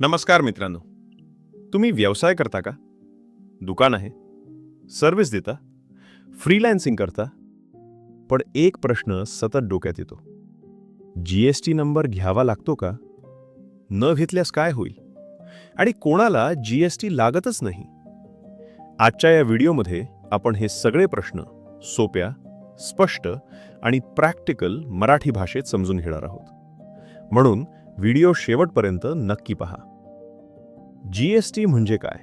नमस्कार मित्रांनो. तुम्ही व्यवसाय करता का? दुकान आहे. सर्व्हिस देता? फ्रीलॅन्सिंग करता? पण एक प्रश्न सतत डोक्यात येतो. जी एस टी नंबर घ्यावा लागतो का? न घेतल्यास काय होईल? आणि कोणाला जी एस टी लागतच नाही? आजच्या या व्हिडिओमध्ये आपण हे सगळे प्रश्न सोप्या स्पष्ट आणि प्रॅक्टिकल मराठी भाषेत समजून घेणार आहोत. म्हणून व्हिडिओ शेवटपर्यंत नक्की पहा. जीएसटी म्हणजे काय?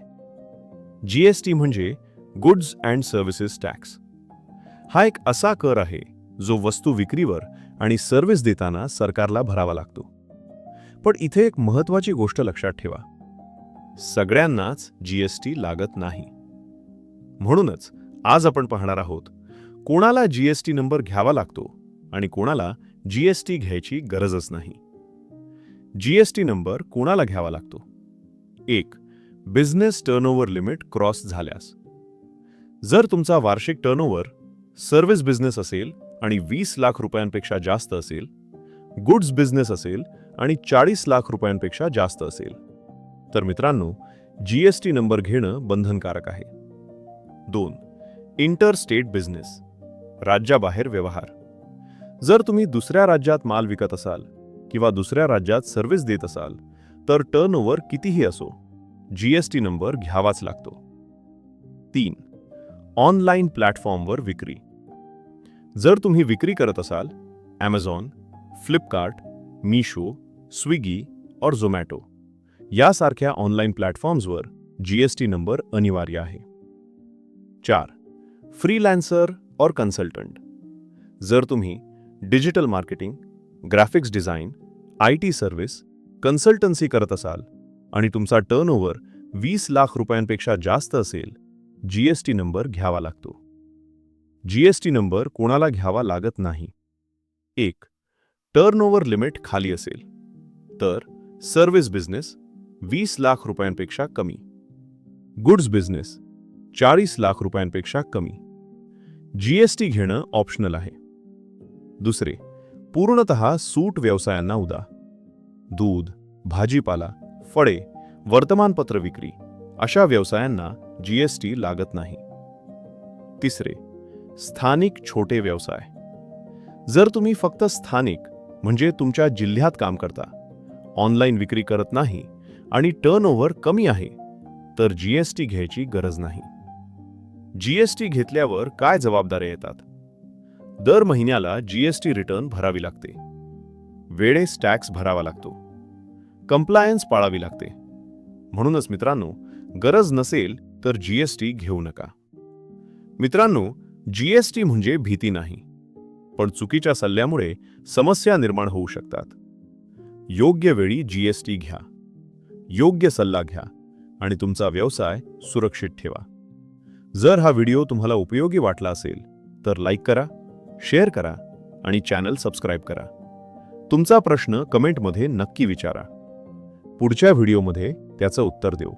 जीएसटी म्हणजे गुड्स अँड सर्व्हिसेस टॅक्स हा एक असा कर आहे जो वस्तू विक्रीवर आणि सर्व्हिस देताना सरकारला भरावा लागतो. पण इथे एक महत्वाची गोष्ट लक्षात ठेवा. सगळ्यांनाच जीएसटी लागत नाही. म्हणूनच आज आपण पाहणार आहोत कोणाला जीएसटी नंबर घ्यावा लागतो आणि कोणाला जीएसटी घ्यायची गरजच नाही. जीएसटी नंबर कोणाला घ्यावा लागतो? एक बिझनेस टर्नओव्हर लिमिट क्रॉस झाल्यास. जर तुमचा वार्षिक टर्नओव्हर सर्व्हिस बिझनेस असेल आणि वीस लाख रुपयांपेक्षा जास्त असेल गुड्स बिझनेस असेल आणि चाळीस लाख रुपयांपेक्षा जास्त असेल. तर मित्रांनो जी एस टी नंबर घेणं बंधनकारक आहे. दोन इंटर स्टेट बिझनेस राज्याबाहेर व्यवहार. जर तुम्ही दुसऱ्या राज्यात माल विकत असाल किंवा दुसऱ्या राज्यात सर्व्हिस देत असाल तर टर्नओव्हर कितीही असो जीएसटी नंबर घ्यावाच लागतो. तीन ऑनलाईन प्लॅटफॉर्मवर विक्री. जर तुम्ही विक्री करत असाल ॲमेझॉन फ्लिपकार्ट मीशो स्विगी और झोमॅटो यासारख्या ऑनलाईन प्लॅटफॉर्म्सवर जीएसटी नंबर अनिवार्य आहे. चार फ्रीलॅन्सर और कन्सल्टंट. जर तुम्ही digital marketing graphics design I T service consultancy करत असाल आणि तुमचा टर्नओव्हर वीस लाख रुपयांपेक्षा जास्त असेल जीएसटी नंबर घ्यावा लागतो. जीएसटी नंबर कोणाला घ्यावा लागत नाही. एक टर्नओव्हर लिमिट खाली असेल. तर सर्व्हिस बिझनेस वीस लाख रुपयांपेक्षा कमी. गुड्स बिझनेस चाळीस लाख रुपयांपेक्षा कमी. जीएसटी घेणं ऑप्शनल आहे. दुसरे पूर्णतः सूट व्यवसायांना उदा. दूध भाजीपाला फळे वर्तमानपत्र विक्री अशा व्यवसायांना जीएसटी लागत नाही. तिसरे स्थानिक छोटे व्यवसाय. जर तुम्ही फक्त स्थानिक म्हणजे तुमच्या जिल्ह्यात काम करता ऑनलाईन विक्री करत नाही आणि टर्नओव्हर कमी आहे तर जीएसटी घ्यायची गरज नाही. जीएसटी घेतल्यावर काय जबाबदाऱ्या येतात? दर महिन्याला जीएसटी रिटर्न भरावी लागते. वेळेस टॅक्स भरावा लागतो. कंप्लायन्स पाळावी लागते. म्हणूनच मित्रांनो गरज नसेल तर जीएसटी घेऊ नका. मित्रांनो जीएसटी म्हणजे भीती नाही. पण चुकीच्या सल्ल्यामुळे समस्या निर्माण होऊ शकतात. योग्य वेळी जीएसटी घ्या. योग्य सल्ला घ्या आणि तुमचा व्यवसाय सुरक्षित ठेवा. जर हा व्हिडिओ तुम्हाला उपयोगी वाटला असेल तर लाईक करा शेअर करा आणि चॅनल सबस्क्राईब करा. तुमचा प्रश्न कमेंटमध्ये नक्की विचारा. पुढच्या व्हिडिओमध्ये त्याचं उत्तर देऊ.